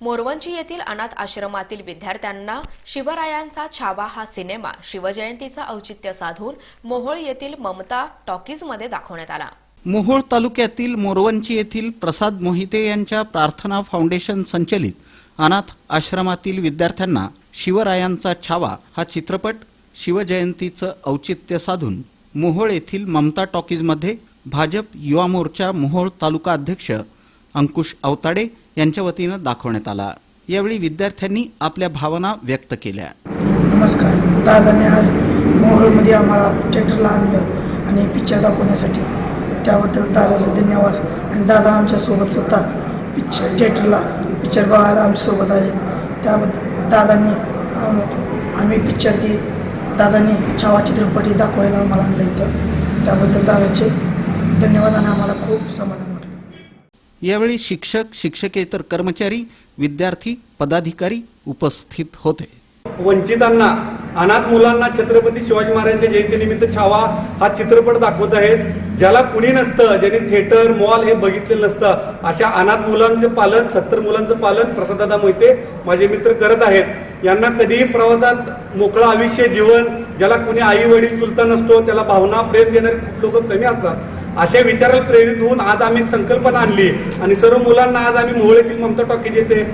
मोरवंची येथील अनाथ आश्रमातील विद्यार्थ्यांना शिवरायांचा छावा हा सिनेमा शिवजयंतीचं औचित्य साधून मोहोळ येथील ममता टॉकीजमध्ये दाखवण्यात आला. मोहोळ तालुक्यातील मोरवंची येथील प्रसाद मोहिते यांच्या प्रार्थना फाउंडेशन संचलित अनाथ आश्रमातील विद्यार्थ्यांना शिवरायांचा छावा हा चित्रपट शिवजयंतीचं औचित्य साधून मोहोळ येथील ममता टॉकीजमध्ये भाजप युवा मोर्चा मोहोळ तालुका अध्यक्ष अंकुश अवताडे यांच्या वतीनं दाखवण्यात आला. यावेळी विद्यार्थ्यांनी आपल्या भावना व्यक्त केल्या. नमस्कार. दादाने आज मोहोळमध्ये आम्हाला थिएटरला आणलं आणि पिक्चर दाखवण्यासाठी. त्याबद्दल दादाचा धन्यवाद. आणि दादा आमच्यासोबत होता. पिक्चर थिएटरला पिक्चर बघायला आमच्यासोबत आले त्याबद्दल दादांनी आम्ही पिक्चर ती दादांनी छावा चित्रपटी दाखवायला आम्हाला आणलं इथं. त्याबद्दल दादाचे धन्यवाद आणि आम्हाला खूप समाधान यावेळी शिक्षक शिक्षकेतर कर्मचारी विद्यार्थी पदाधिकारी उपस्थित होते. वंचितांना अनाथ मुलांना छत्रपती शिवाजी महाराजांच्या जयंतीनिमित्त छावा हा चित्रपट दाखवत आहेत. ज्याला कुणी नसतं ज्यांनी थिएटर मॉल हे बघितलेलं नसतं अशा अनाथ मुलांचं पालन सत्तर मुलांचं पालन प्रसाददादा मोहिते माझे मित्र करत आहेत. यांना कधीही प्रवासात मोकळं आयुष्य जीवन ज्याला कुणी आई वडील चुलता नसतो त्याला भावना प्रेम देणारे खूप लोक कमी असतात. अशा विचाराला प्रेरित होऊन आज आम्ही एक संकल्पना आणली. आणि सर्व मुलांना आज आम्ही मोहळीतील ममता टॉकीज येथे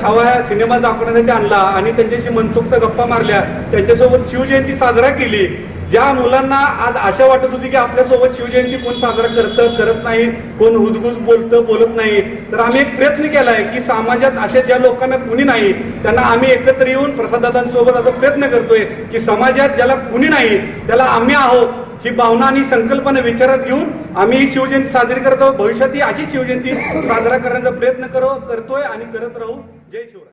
छावा या सिनेमा दाखवण्यासाठी आणला. आणि त्यांच्याशी मनसोक्त गप्पा मारल्या. त्यांच्यासोबत शिवजयंती साजरा केली. ज्या मुलांना आज आशा वाटत होती की आपल्यासोबत शिवजयंती कोण साजरा करतं करत नाही कोण हुदगुज बोलतं बोलत नाही. तर आम्ही एक प्रयत्न केलाय की समाजात अशा ज्या लोकांना कुणी नाही त्यांना आम्ही एकत्र येऊन प्रसाददादांसोबत असा प्रयत्न करतोय की समाजात ज्याला कुणी नाही त्याला आम्ही आहोत. ही भावना आणि संकल्पना विचारात घेऊन आम्ही ही शिवजयंती साजरी करत आहोत. भविष्यात ही अशी शिवजयंती साजरा करण्याचा प्रयत्न करो करतोय आणि करत राहू. जय शिवराय.